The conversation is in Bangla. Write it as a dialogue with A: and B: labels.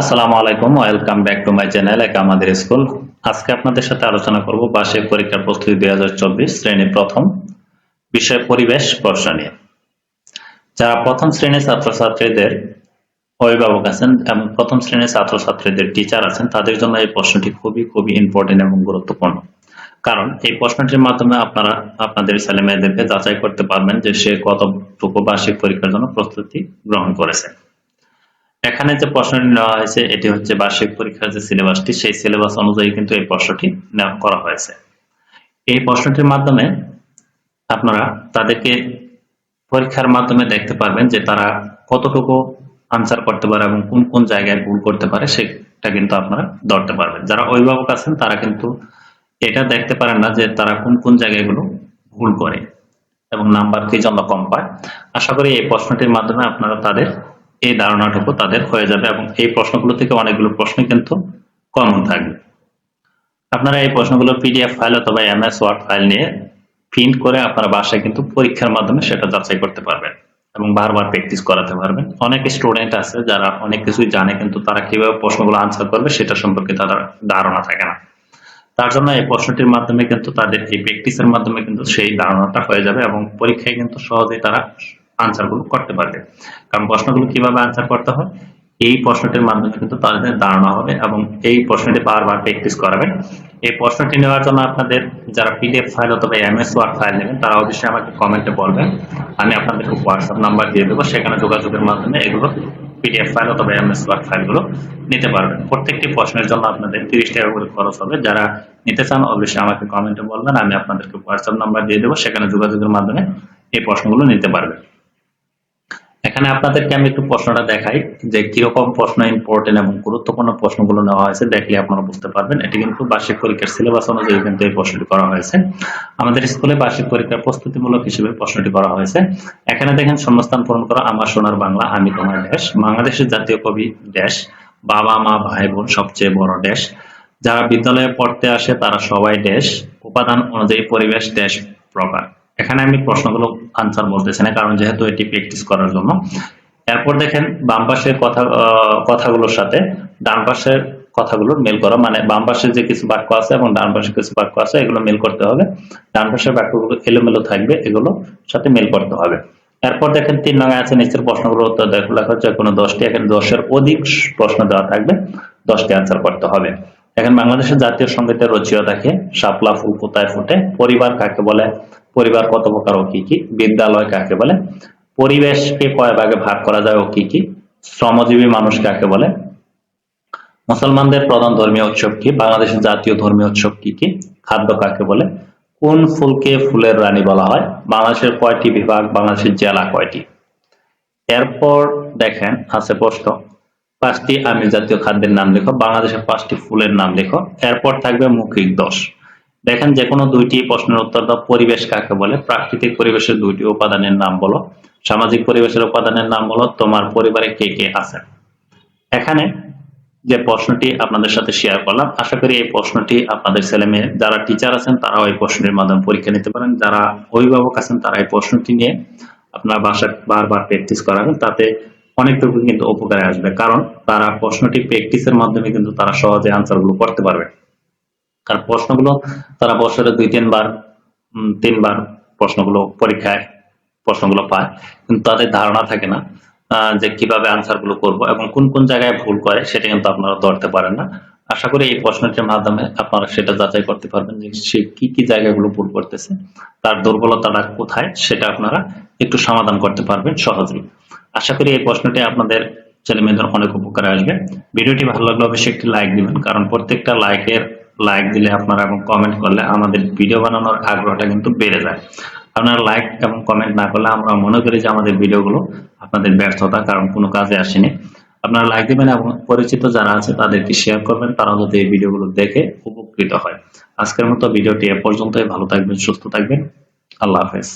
A: আসসালামু আলাইকুম, welcome back to my channel একা আমাদের স্কুল। আজকে আপনাদের সাথে আলোচনা করব বার্ষিক পরীক্ষার প্রস্তুতি দুই হাজার চব্বিশ শ্রেণি প্রথম বিষয় পরিবেশ প্রশ্ন নিয়ে। যারা প্রথম শ্রেণির ছাত্রছাত্রীদের অভিভাবক আছেন এবং প্রথম শ্রেণির ছাত্রছাত্রীদের টিচার আছেন, তাদের জন্য এই প্রশ্নটি খুবই খুবই ইম্পর্টেন্ট এবং গুরুত্বপূর্ণ। কারণ এই প্রশ্নটির মাধ্যমে আপনারা, আপনাদের ছেলে মেয়েদেরকে যাচাই করতে পারবেন যে সে কতটুকু বার্ষিক পরীক্ষার জন্য প্রস্তুতি গ্রহণ করেছে। এখানে যে প্রশ্নটি নেওয়া হয়েছে, এটি হচ্ছে বার্ষিক পরীক্ষার যে সিলেবাসটি, সেই সিলেবাস অনুযায়ী কিন্তু এই প্রশ্নটি করা হয়েছে। এই প্রশ্নটির মাধ্যমে আপনারা তাদেরকে পরীক্ষার মাধ্যমে দেখতে পারবেন যে তারা কতটুকু আনসার করতে পারে এবং কোন কোন জায়গায় ভুল করতে পারে, সেটা কিন্তু আপনারা ধরতে পারবেন। যারা অভিভাবক আছেন, তারা কিন্তু এটা দেখতে পারেন না যে তারা কোন কোন জায়গাগুলো ভুল করে এবং নাম্বার কি জন্য কম পায়। আশা করি এই প্রশ্নটির মাধ্যমে আপনারা তাদের এই ধারণাটুকু তাদের হয়ে যাবে এবং এই প্রশ্নগুলো থেকে অনেকগুলো প্রশ্ন কিন্তু কমন থাকবে। আপনারা এই প্রশ্নগুলো পিডিএফ ফাইল অথবা এমএস ওয়ার্ড ফাইল নিয়ে প্রিন্ট করে আপনারা বাসায় কিন্তু পরীক্ষার মাধ্যমে সেটা যাচাই করতে পারবেন এবং বারবার প্র্যাকটিস করাতে পারবেন। অনেক স্টুডেন্ট আছে যারা অনেক কিছুই জানে কিন্তু তারা কীভাবে প্রশ্নগুলো আনসার করবে সেটা সম্পর্কে তাদের ধারণা থাকে না। তার জন্য এই প্রশ্নটির মাধ্যমে কিন্তু তাদের এই প্র্যাকটিসের মাধ্যমে কিন্তু সেই ধারণাটা হয়ে যাবে এবং পরীক্ষায় কিন্তু সহজেই তারা আনসারগুলো করতে পারবে। কারণ প্রশ্নগুলো কীভাবে আনসার করতে হয়? এই প্রশ্নটির মাধ্যমে কিন্তু তাদের ধারণা হবে এবং এই প্রশ্নটি বারবার প্র্যাকটিস করাবেন। এই প্রশ্নটি নেওয়ার জন্য আপনাদের যারা পিডিএফ ফাইল অথবা এমএস ওয়ার্ড ফাইল নেবেন, তারা অবশ্যই আমাকে কমেন্টে বলবেন। আমি আপনাদেরকে হোয়াটসঅ্যাপ নাম্বার দিয়ে দেবো। সেখানে যোগাযোগের মাধ্যমে এগুলো পিডিএফ ফাইল অথবা এমএস ওয়ার্ড ফাইলগুলো নিতে পারবেন। প্রত্যেকটি প্রশ্নের জন্য আপনাদের তিরিশ টাকা করে খরচ হবে। যারা নিতে চান, অবশ্যই আমাকে কমেন্টে বলবেন। আমি আপনাদেরকে হোয়াটসঅ্যাপ নাম্বার দিয়ে দেবো। সেখানে যোগাযোগের মাধ্যমে এই প্রশ্নগুলো নিতে পারবেন। এখানে আপনাদেরকে আমি একটু প্রশ্নটা দেখাই যে কীরকম প্রশ্ন ইম্পর্টেন্ট এবং গুরুত্বপূর্ণ প্রশ্নগুলো নেওয়া হয়েছে দেখলে আপনারা বুঝতে পারবেন। এটি কিন্তু বার্ষিক পরীক্ষার সিলেবাস অনুযায়ী কিন্তু এই প্রশ্নটি করা হয়েছে। আমাদের স্কুলে বার্ষিক পরীক্ষার প্রস্তুতিমূলক হিসেবে প্রশ্নটি করা হয়েছে। এখানে দেখেন শূন্যস্থান পূরণ করা, আমার সোনার বাংলা, আমি তোমার দেশ। বাংলাদেশের জাতীয় কবি দেশ, বাবা, মা, ভাই, বোন সবচেয়ে বড় দেশ। যারা বিদ্যালয়ে পড়তে আসে তারা সবাই দেশ। উপাদান অনুযায়ী পরিবেশ, দেশ প্রকার। এখানে আমি প্রশ্নগুলো আনসার বলতেছি না, কারণ যেহেতু এটি প্র্যাকটিস করার জন্য। এরপর দেখেন, বাম পাশের কথা কথাগুলোর সাথে ডান পাশের কথাগুলো মেল করা মানে বাম পাশে যে কিছু বাক্য আছে এবং ডান পাশে কিছু বাক্য আছে, এগুলো মেল করতে হবে। ডান পাশের বাক্যগুলো এলোমেলো থাকবে, এগুলো সাথে মেল করতে হবে। এরপর দেখেন, তিন নঙ্গে আছে, নিচের প্রশ্নগুলো উত্তর দেখো, লেখা হচ্ছে, কোনো দশটি এখানে দশের অধিক প্রশ্ন দেওয়া থাকবে, দশটি আনসার করতে হবে। এখন বাংলাদেশের জাতীয় সঙ্গীতের রচয়িতাকে শাপলা ফুল কোথায় ফুটে? পরিবার কাকে বলে? পরিবার কত প্রকার ও কি কি বিদ্যালয় কাকে বলে, পরিবেশকে কয় ভাগে ভাগ করা যায় ও কি কি শ্রমজীবী মানুষ কাকে বলে, মুসলমানদের প্রধান ধর্মীয় উৎসব কি, বাংলাদেশের জাতীয় ধর্মীয় উৎসব কি কি, খাদ্য কাকে বলে, কোন ফুলকে ফুলের রানী বলা হয়, বাংলাদেশের কয়টি বিভাগ, বাংলাদেশের জেলা কয়টি? এরপর দেখেন, আছে প্রশ্ন, পাঁচটি আমিষ জাতীয় খাদ্যের নাম লেখো, বাংলাদেশের পাঁচটি ফুলের নাম লেখো, এরপর থাকবে মৌখিক দোষ দেখেন যে কোনো দুইটি প্রশ্নের উত্তর দাও, পরিবেশ কাকে বলে? প্রাকৃতিক পরিবেশের দুইটি উপাদানের নাম বলো। সামাজিক পরিবেশের উপাদানের নাম বলো, তোমার পরিবারে কে কে আছে? এখানে যে প্রশ্নটি আপনাদের সাথে শেয়ার করলাম, আশা করি এই প্রশ্নটি আপনাদের ছেলে মেয়ে, যারা টিচার আছেন, তারাও এই প্রশ্নের মাধ্যমে পরীক্ষা নিতে পারেন। যারা অভিভাবক আছেন, তারা এই প্রশ্নটি নিয়ে আপনার বাসা বারবার প্র্যাকটিস করাবেন। তাতে অনেকটুকু কিন্তু উপকারে আসবে। কারণ তারা প্রশ্নটি প্র্যাকটিসের মাধ্যমে কিন্তু তারা সহজে আনসারগুলো করতে পারবে। কারণ প্রশ্নগুলো, তারা বছরে দুই, তিনবার তিনবার প্রশ্নগুলো পরীক্ষায় প্রশ্নগুলো পায়। কিন্তু তাদের ধারণা থাকে না যে কীভাবে আনসারগুলো করব এবং কোন কোন জায়গায় ভুল করে সেটা কিন্তু আপনারা ধরতে পারেন না। আশা করি এই প্রশ্নটির মাধ্যমে আপনারা সেটা যাচাই করতে পারবেন যে সে কি কি জায়গাগুলো ভুল করতেছে, তার দুর্বলতাটা কোথায় সেটা আপনারা একটু সমাধান করতে পারবেন সহজেই। আশা করি এই প্রশ্নটি আপনাদের ছেলে মেয়েদের অনেক উপকারে আসবে। ভিডিওটি ভালো লাগলে অবশ্যই একটি লাইক দিবেন, কারণ প্রত্যেকটা লাইকের লাইক দিলে আপনারা এবং কমেন্ট করলে আমাদের ভিডিও বানানোর আগ্রহটা কিন্তু বেড়ে যায়। আপনারা লাইক এবং কমেন্ট না করলে আমরা মনে করি যে আমাদের ভিডিওগুলো আপনাদের ব্যর্থতা, কারণ কোনো কাজে আসেনি। আপনারা লাইক দিবেন এবং পরিচিত যারা আছে তাদেরকে শেয়ার করবেন তারা যাতে এই ভিডিওগুলো দেখে উপকৃত হয়। আজকের মতো ভিডিওটি এ পর্যন্তই। ভালো থাকবেন, সুস্থ থাকবেন। আল্লাহ হাফেজ।